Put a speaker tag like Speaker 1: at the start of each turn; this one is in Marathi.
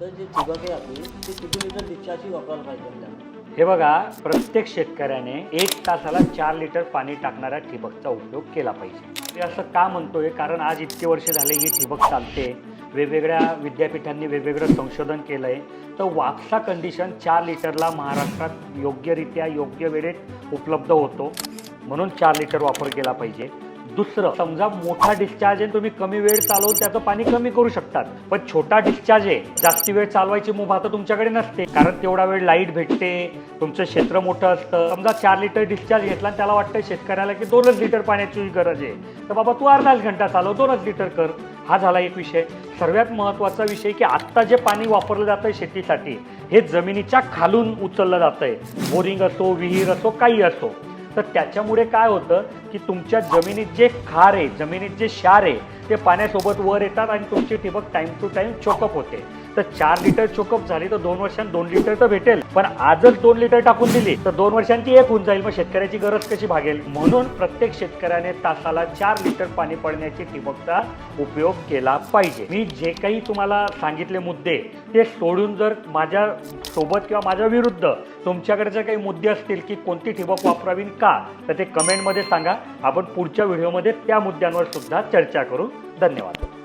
Speaker 1: तर जे ठिबक आपली ती किती लिटर डिस्चार्जची वापरायला पाहिजे आपल्याला
Speaker 2: हे बघा प्रत्येक शेतकऱ्याने एक तासाला चार लिटर पाणी टाकणाऱ्या ठिबकचा उपयोग केला पाहिजे. ते असं का म्हणतोय? कारण आज इतके वर्ष झाले ही ठिबक चालते. वेगवेगळ्या विद्यापीठांनी वेगवेगळं संशोधन केलं आहे तर वापसा कंडिशन चार लिटरला महाराष्ट्रात योग्यरित्या योग्य वेळेत उपलब्ध होतो. म्हणून चार लिटर वापर केला पाहिजे. दुसरं समजा मोठा डिस्चार्ज आहे तुम्ही कमी वेळ चालवून त्याचं पाणी कमी करू शकतात. पण छोटा डिस्चार्ज आहे जास्ती वेळ चालवायची मुभा तर तुमच्याकडे नसते. कारण तेवढा वेळ लाइट भेटते तुमचं क्षेत्र मोठं असतं. समजा चार लिटर डिस्चार्ज घेतला आणि त्याला वाटतं शेतकऱ्याला की दोनच लिटर पाण्याची गरज आहे. तर बाबा तू अर्धाच घंटा चालव दोनच लिटर कर. हा झाला एक विषय. सर्वात महत्त्वाचा विषय की आत्ता जे पाणी वापरलं जातं शेतीसाठी हे जमिनीच्या खालून उचललं जातं आहे बोरिंग असो विहीर असो काही असो. तर त्याच्यामुळे काय होतं की तुमच्या जमिनीत जे खार आहे जमिनीत जे क्षार आहे ते पाण्यासोबत वर येतात आणि तुमची ठिबक टाइम टू टाइम चोकअप होते. तर चार लिटर चोकअप झाली तर दोन वर्षांत दोन लिटर तर भेटेल. पण आजच दोन लिटर टाकून दिली तर दोन वर्षांची एक होऊन जाईल. मग शेतकऱ्याची गरज कशी भागेल? म्हणून प्रत्येक शेतकऱ्याने तासाला चार लिटर पाणी पडण्याची ठिबकचा उपयोग केला पाहिजे. मी जे काही तुम्हाला सांगितले मुद्दे ते सोडून जर माझ्या सोबत किंवा माझ्या विरुद्ध तुमच्याकडे जर काही मुद्दे असतील की कोणती ठिबक वापरावी का तर ते कमेंटमध्ये सांगा. आपण पुढच्या व्हिडिओमध्ये त्या मुद्द्यांवर सुद्धा चर्चा करू. धन्यवाद.